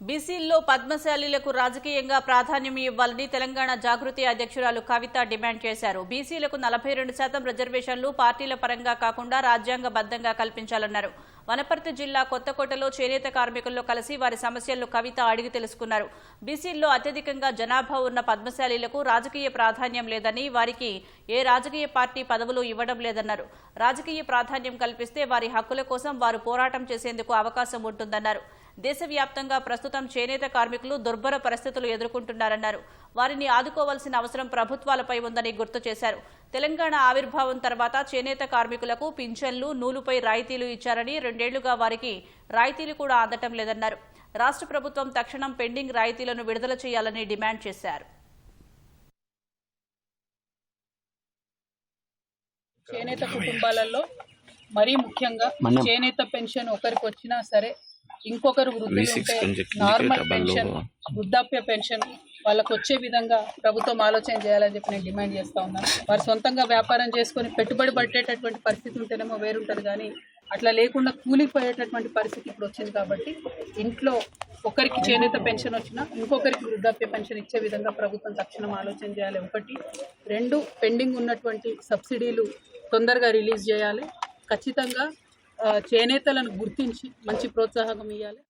బీసీల్లో పద్మశాలీలకు రాజకీయంగా ప్రాధాన్యం ఇవ్వాలని తెలంగాణ జాగృతి అధ్యక్షురాలు కవిత డిమాండ్ చేశారు. బీసీలకు నలభై రెండు శాతం రిజర్వేషన్లు పార్టీల పరంగా కాకుండా రాజ్యాంగబద్ధంగా కల్పించాలన్నారు. వనపర్తి జిల్లా కొత్తకోటలో చేనేత కార్మికుల్లో కలిసి వారి సమస్యలను కవిత అడిగి తెలుసుకున్నారు. బీసీల్లో అత్యధికంగా జనాభా ఉన్న పద్మశాలీలకు రాజకీయ ప్రాధాన్యం లేదని వారికి ఏ రాజకీయ పార్టీ పదవులు ఇవ్వడం లేదన్నారు. రాజకీయ ప్రాధాన్యం కల్పిస్తే వారి హక్కుల కోసం వారు పోరాటం చేసేందుకు అవకాశం ఉంటుందన్నారు. దేశవ్యాప్తంగా ప్రస్తుతం చేనేత కార్మికులు దుర్భర పరిస్థితులు ఎదుర్కొంటున్నారన్నారు. వారిని ఆదుకోవాల్సిన అవసరం ప్రభుత్వాలపై ఉందని గుర్తు చేశారు. తెలంగాణ ఆవిర్భావం తర్వాత చేనేత కార్మికులకు పింఛన్లు నూలుపై రాయితీలు ఇచ్చారని రెండేళ్ళుగా వారికి రాయితీలు కూడా అందటం లేదన్నారు. రాష్ట్ర ప్రభుత్వం తక్షణం పెండింగ్ రాయితీలను విడుదల చేయాలని డిమాండ్ చేశారు. చేనేత కుటుంబాలలో మరీ ముఖ్యంగా చేనేత పెన్షన్ ఒకరికి వచ్చినా సరే ఇంకొకరు వృద్ధులు నార్మల్ పెన్షన్ వృద్ధాప్య పెన్షన్ వాళ్ళకు వచ్చే విధంగా ప్రభుత్వం ఆలోచన చేయాలని చెప్పి నేను డిమాండ్ చేస్తా ఉన్నాను వారు సొంతంగా వ్యాపారం చేసుకొని పెట్టుబడి పట్టేటటువంటి పరిస్థితి ఉంటేనేమో వేరుంటుంది కానీ అట్లా లేకుండా కూలిపోయేటటువంటి పరిస్థితి ఇప్పుడు వచ్చింది కాబట్టి ఇంట్లో ఒకరికి చేనేత పెన్షన్ వచ్చినా ఇంకొకరికి వృద్ధాప్య పెన్షన్ ఇచ్చే విధంగా ప్రభుత్వం తక్షణం ఆలోచన చేయాలి. ఒకటి రెండు పెండింగ్ ఉన్నటువంటి సబ్సిడీలు తొందరగా రిలీజ్ చేయాలి. ఖచ్చితంగా చేనేతలను గుర్తించి మంచి ప్రోత్సాహం ఇవ్వాలి